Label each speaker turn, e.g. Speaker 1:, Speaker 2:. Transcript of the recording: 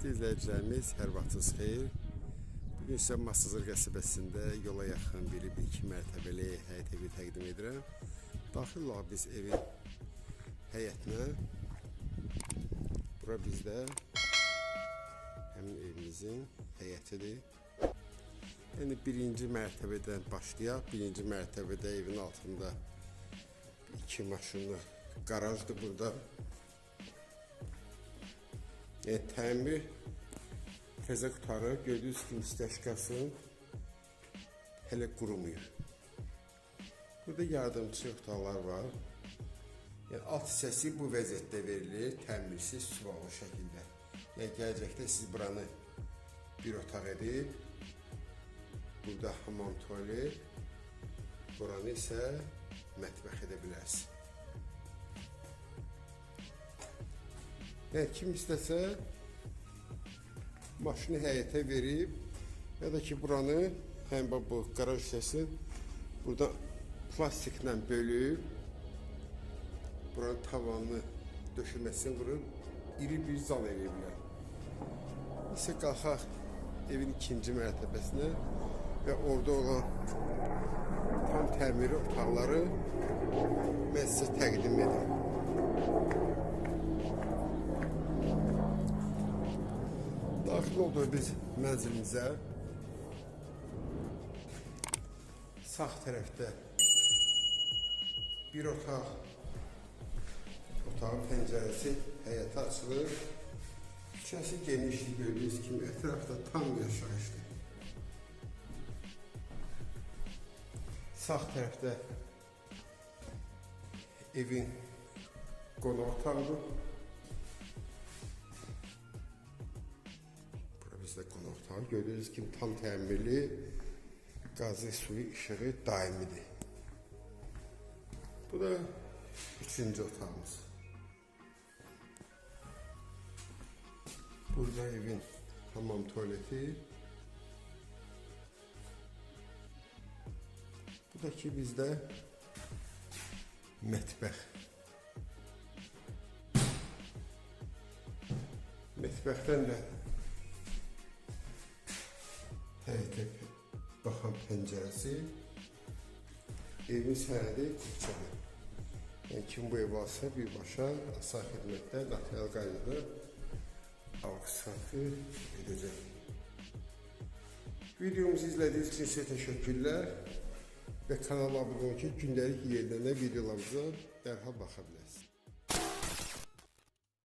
Speaker 1: Hörmətli izləyicilərimiz, hər vaxtınız xeyir. Bugün sizə Masazır qəsəbəsində yola yaxın bir iki mərtəbəli həyət evi təqdim edirəm. Daxil olaq biz evin həyətinə. Bura bizdə həmin evimizin həyətidir. Yəni birinci mərtəbədən başlayaq. Birinci mərtəbədə evin altında iki maşınlı qarajdır burada. Yəni təmir təzə qutarı gördüyünüz kimi istəşkasın hələ qurumuyur. Burada yardımçı otaqlar var. Yəni alt hissəsi bu vəziyyətdə verilir, təmirsiz, suvalı şəkildə. Yəni gələcəkdə siz buranı bir otaq edib, burada hamam tualet, buranı isə mətbəx edə bilərsiniz. Yəni kim istəsə maşını həyətə verib ya da ki buranı həm bu qaraj hissəsini burada plastiklə bölüb buranın tavanını döşəməsini vurub iri bir zal eləyə bilər. İsə qalxaq evin ikinci mərtəbəsinə və orada olan tam təmiri otaqları mən sizə təqdim edim. Olduq biz mənzilimizə. Sağ tərəfdə bir otaq, otağın pəncərəsi həyətə açılır. Küçəsi genişdir gördüyünüz kimi, ətrafda tam yaşayışdır. Sağ tərəfdə evin qonaq otağıdır. Qonaq otağı gördüyünüz kimi tam təmirli qazı, suyu, işığı daimidir. Bu da üçüncü otağımız. Burada evin hamam tuvaleti. Bu da ki bizdə mətbəx. Mətbəxdən də həyətə baxan pəncərəsi evin sənədi küçədir. Yəni kim bu ev alsa birbaşa asal xidmətdə notarial qaydada auksionatı edəcək. Videomuzu izlədiyiniz üçün sizə təşəkkürlər və kanala abunə olun ki, gündəlik yerlərində videolarımıza dərhal baxa.